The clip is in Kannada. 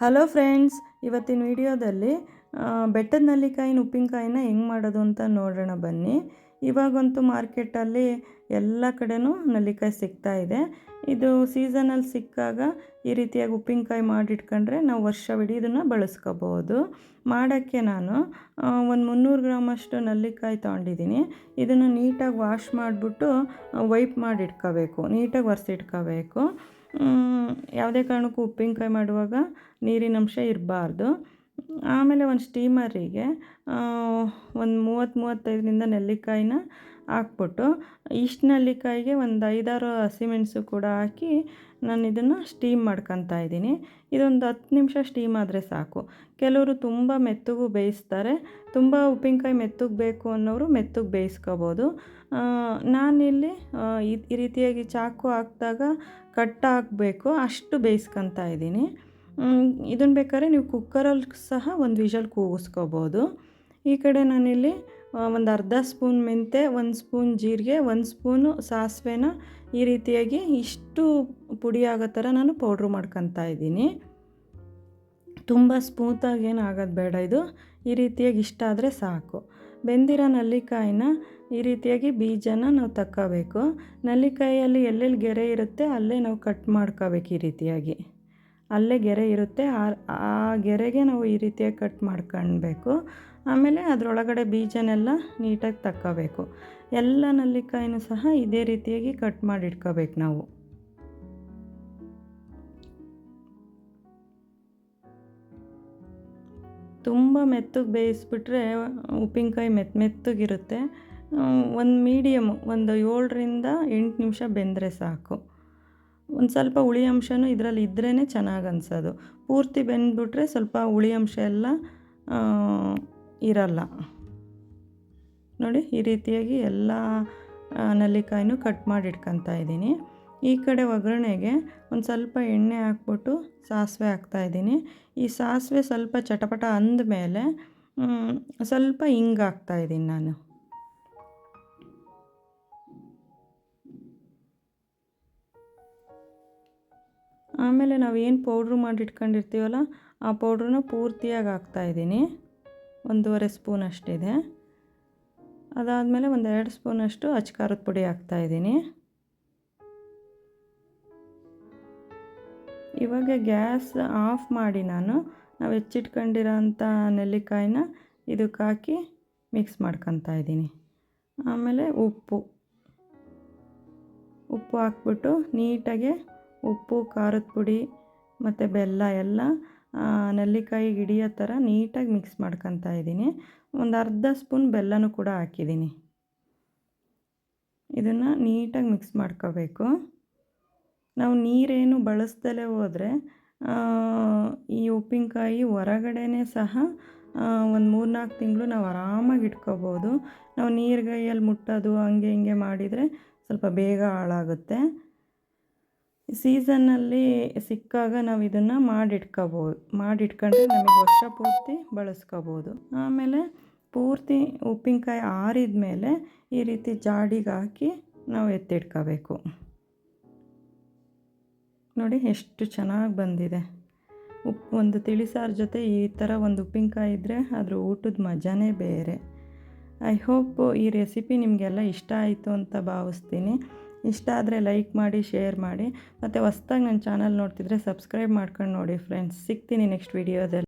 ಹಲೋ ಫ್ರೆಂಡ್ಸ್, ಇವತ್ತಿನ ವಿಡಿಯೋದಲ್ಲಿ ಬೆಟ್ಟದ ನಲ್ಲಿಕಾಯಿನ ಉಪ್ಪಿನಕಾಯಿನ ಹೆಂಗೆ ಮಾಡೋದು ಅಂತ ನೋಡೋಣ ಬನ್ನಿ. ಇವಾಗಂತೂ ಮಾರ್ಕೆಟಲ್ಲಿ ಎಲ್ಲ ಕಡೆನೂ ನಲ್ಲಿಕಾಯಿ ಸಿಗ್ತಾ ಇದೆ. ಇದು ಸೀಸನಲ್ಲಿ ಸಿಕ್ಕಾಗ ಈ ರೀತಿಯಾಗಿ ಉಪ್ಪಿನಕಾಯಿ ಮಾಡಿಟ್ಕೊಂಡ್ರೆ ನಾವು ವರ್ಷವಿಡೀ ಇದನ್ನು ಬಳಸ್ಕೋಬೋದು. ಮಾಡೋಕ್ಕೆ ನಾನು ಒಂದು ಮುನ್ನೂರು ಗ್ರಾಮಷ್ಟು ನಲ್ಲಿಕಾಯಿ ತೊಗೊಂಡಿದ್ದೀನಿ. ಇದನ್ನು ನೀಟಾಗಿ ವಾಶ್ ಮಾಡಿಬಿಟ್ಟು ವೈಪ್ ಮಾಡಿ ಇಟ್ಕೋಬೇಕು ನೀಟಾಗಿ ಒರೆಸಿಟ್ಕೋಬೇಕು. ಯಾವುದೇ ಕಾರಣಕ್ಕೂ ಉಪ್ಪಿನಕಾಯಿ ಮಾಡುವಾಗ ನೀರಿನ ಅಂಶ ಇರಬಾರ್ದು. ಆಮೇಲೆ ಒಂದು ಸ್ಟೀಮರಿಗೆ ಒಂದು ಮೂವತ್ತು ಮೂವತ್ತೈದರಿಂದ ನೆಲ್ಲಿಕಾಯಿನ ಹಾಕ್ಬಿಟ್ಟು ಇಷ್ಟು ನಲ್ಲಿಕಾಯಿಗೆ ಒಂದು ಐದಾರು ಹಸಿಮೆಣಸು ಕೂಡ ಹಾಕಿ ನಾನು ಇದನ್ನು ಸ್ಟೀಮ್ ಮಾಡ್ಕೊತಾ ಇದ್ದೀನಿ. ಇದೊಂದು ಹತ್ತು ನಿಮಿಷ ಸ್ಟೀಮ್ ಆದರೆ ಸಾಕು. ಕೆಲವರು ತುಂಬ ಮೆತ್ತಗೂ ಬೇಯಿಸ್ತಾರೆ. ತುಂಬ ಉಪ್ಪಿನಕಾಯಿ ಮೆತ್ತಗೆ ಬೇಕು ಅನ್ನೋರು ಮೆತ್ತಗೆ ಬೇಯಿಸ್ಕೋಬೋದು. ನಾನಿಲ್ಲಿ ಈ ರೀತಿಯಾಗಿ ಚಾಕು ಹಾಕಿದಾಗ ಕಟ್ ಹಾಕಬೇಕು. ಅಷ್ಟು ಬೇಯಿಸ್ಕೊತಾ ಇದ್ದೀನಿ. ಇದನ್ನು ಬೇಕಾದ್ರೆ ನೀವು ಕುಕ್ಕರಲ್ಲಿ ಸಹ ಒಂದು ವಿಷಲ್ ಕೂಗಿಸ್ಕೋಬೋದು. ಈ ಕಡೆ ನಾನಿಲ್ಲಿ ಒಂದು ಅರ್ಧ ಸ್ಪೂನ್ ಮೆಂತೆ, ಒಂದು ಸ್ಪೂನ್ ಜೀರಿಗೆ, ಒಂದು ಸ್ಪೂನು ಸಾಸಿವೆನ ಈ ರೀತಿಯಾಗಿ ಇಷ್ಟು ಪುಡಿ ಆಗೋ ಥರ ನಾನು ಪೌಡ್ರ್ ಮಾಡ್ಕೊತಾ ಇದ್ದೀನಿ. ತುಂಬ ಸ್ಮೂತಾಗಿ ಏನು ಆಗೋದು ಬೇಡ ಇದು. ಈ ರೀತಿಯಾಗಿ ಇಷ್ಟ ಆದರೆ ಸಾಕು. ಬೆಂದಿರೋ ನಲ್ಲಿಕಾಯಿನ ಈ ರೀತಿಯಾಗಿ ಬೀಜನ ನಾವು ತಕ್ಕೋಬೇಕು. ನಲ್ಲಿಕಾಯಿಯಲ್ಲಿ ಎಲ್ಲೆಲ್ಲಿ ಗೆರೆ ಇರುತ್ತೆ ಅಲ್ಲೇ ನಾವು ಕಟ್ ಮಾಡ್ಕೋಬೇಕು ಈ ರೀತಿಯಾಗಿ. ಅಲ್ಲೇ ಗೆರೆ ಇರುತ್ತೆ. ಆ ಗೆರೆಗೆ ನಾವು ಈ ರೀತಿಯಾಗಿ ಕಟ್ ಮಾಡ್ಕೊಳ್ಬೇಕು. ಆಮೇಲೆ ಅದರೊಳಗಡೆ ಬೀಜನೆಲ್ಲ ನೀಟಾಗಿ ತಕ್ಕೋಬೇಕು. ಎಲ್ಲ ನಲ್ಲಿಕಾಯಿನೂ ಸಹ ಇದೇ ರೀತಿಯಾಗಿ ಕಟ್ ಮಾಡಿ ಇಟ್ಕೋಬೇಕು ನಾವು. ತುಂಬ ಮೆತ್ತಗೆ ಬೇಯಿಸ್ಬಿಟ್ರೆ ಉಪ್ಪಿನಕಾಯಿ ಮೆತ್ತ ಮೆತ್ತಗಿರುತ್ತೆ. ಒಂದು ಮೀಡಿಯಮ್ ಒಂದು ಏಳರಿಂದ ಎಂಟು ನಿಮಿಷ ಬೆಂದರೆ ಸಾಕು. ಒಂದು ಸ್ವಲ್ಪ ಹುಳಿ ಅಂಶನೂ ಇದರಲ್ಲಿ ಇದ್ರೇ ಚೆನ್ನಾಗಿ ಅನ್ಸೋದು. ಪೂರ್ತಿ ಬೆಂದ್ಬಿಟ್ರೆ ಸ್ವಲ್ಪ ಹುಳಿ ಅಂಶ ಎಲ್ಲ ಇರಲ್ಲ. ನೋಡಿ, ಈ ರೀತಿಯಾಗಿ ಎಲ್ಲ ನೆಲ್ಲಿಕಾಯಿನೂ ಕಟ್ ಮಾಡಿ ಇಟ್ಕೊತಾ ಇದ್ದೀನಿ. ಈ ಕಡೆ ಒಗ್ಗರಣೆಗೆ ಒಂದು ಸ್ವಲ್ಪ ಎಣ್ಣೆ ಹಾಕ್ಬಿಟ್ಟು ಸಾಸಿವೆ ಹಾಕ್ತಾಯಿದ್ದೀನಿ ಈ ಸಾಸಿವೆ ಸ್ವಲ್ಪ ಚಟಪಟ ಅಂದಮೇಲೆ ಸ್ವಲ್ಪ ಹಿಂಗೆ ಹಾಕ್ತಾಯಿದ್ದೀನಿ ನಾನು. ಆಮೇಲೆ ನಾವು ಏನು ಪೌಡ್ರು ಮಾಡಿ ಆ ಪೌಡ್ರನ್ನ ಪೂರ್ತಿಯಾಗಿ ಹಾಕ್ತಾಯಿದ್ದೀನಿ ಒಂದೂವರೆ ಸ್ಪೂನ್ ಅಷ್ಟಿದೆ ಅದಾದಮೇಲೆ ಒಂದು ಎರಡು ಸ್ಪೂನಷ್ಟು ಅಚ್ಕಾರದ ಪುಡಿ ಹಾಕ್ತಾಯಿದ್ದೀನಿ ಇವಾಗ ಗ್ಯಾಸ್ ಆಫ್ ಮಾಡಿ ನಾನು, ನಾವು ಹೆಚ್ಚಿಟ್ಕೊಂಡಿರೋ ಅಂಥ ನೆಲ್ಲಿಕಾಯಿನ ಇದಕ್ಕೆ ಹಾಕಿ ಮಿಕ್ಸ್ ಮಾಡ್ಕೊತಾ ಇದ್ದೀನಿ. ಆಮೇಲೆ ಉಪ್ಪು. ಉಪ್ಪು ಹಾಕ್ಬಿಟ್ಟು ನೀಟಾಗೆ ಉಪ್ಪು, ಖಾರದ ಪುಡಿ ಮತ್ತು ಬೆಲ್ಲ ಎಲ್ಲ ನೆಲ್ಲಿಕಾಯಿ ಹಿಡಿಯೋ ಥರ ನೀಟಾಗಿ ಮಿಕ್ಸ್ ಮಾಡ್ಕೊತಾ ಇದ್ದೀನಿ. ಒಂದು ಅರ್ಧ ಸ್ಪೂನ್ ಬೆಲ್ಲನೂ ಕೂಡ ಹಾಕಿದ್ದೀನಿ. ಇದನ್ನು ನೀಟಾಗಿ ಮಿಕ್ಸ್ ಮಾಡ್ಕೋಬೇಕು. ನಾವು ನೀರೇನು ಬಳಸ್ದಲೇ ಹೋದರೆ ಈ ಉಪ್ಪಿನಕಾಯಿ ಹೊರಗಡೆನೇ ಸಹ ಒಂದು ಮೂರ್ನಾಲ್ಕು ತಿಂಗಳು ನಾವು ಆರಾಮಾಗಿ ಇಟ್ಕೋಬೋದು. ನಾವು ನೀರ್ಗೈಯಲ್ಲಿ ಮುಟ್ಟೋದು, ಹಂಗೆ ಹಿಂಗೆ ಮಾಡಿದರೆ ಸ್ವಲ್ಪ ಬೇಗ ಹಾಳಾಗುತ್ತೆ. ಸೀಸನ್ನಲ್ಲಿ ಸಿಕ್ಕಾಗ ನಾವು ಇದನ್ನು ಮಾಡಿಟ್ಕೋಬೋದು ಮಾಡಿಟ್ಕೊಂಡ್ರೆ ನಮಗೆ ವರ್ಷ ಪೂರ್ತಿ ಬಳಸ್ಕೋಬೋದು. ಆಮೇಲೆ ಪೂರ್ತಿ ಉಪ್ಪಿನಕಾಯಿ ಆರಿದ ಮೇಲೆ ಈ ರೀತಿ ಜಾಡಿಗೆ ಹಾಕಿ ನಾವು ಎತ್ತಿಟ್ಕೋಬೇಕು. ನೋಡಿ ಎಷ್ಟು ಚೆನ್ನಾಗಿ ಬಂದಿದೆ. ಉಪ್ಪು ಒಂದು ತಿಳಿಸಾರು ಜೊತೆ ಈ ಥರ ಒಂದು ಉಪ್ಪಿನಕಾಯಿ ಇದ್ದರೆ ಅದರ ಊಟದ ಮಜಾನೇ ಬೇರೆ. ಐ ಹೋಪ್ ಈ ರೆಸಿಪಿ ನಿಮಗೆಲ್ಲ ಇಷ್ಟ ಆಯಿತು ಅಂತ ಭಾವಿಸ್ತೀನಿ. ಇಷ್ಟ ಆದರೆ ಲೈಕ್ ಮಾಡಿ, ಶೇರ್ ಮಾಡಿ. ಮತ್ತು ಹೊಸ್ದಾಗಿ ನನ್ನ ಚಾನಲ್ ನೋಡ್ತಿದ್ರೆ ಸಬ್ಸ್ಕ್ರೈಬ್ ಮಾಡ್ಕೊಂಡು ನೋಡಿ ಫ್ರೆಂಡ್ಸ್. ಸಿಗ್ತೀನಿ ನೆಕ್ಸ್ಟ್ ವಿಡಿಯೋದಲ್ಲಿ.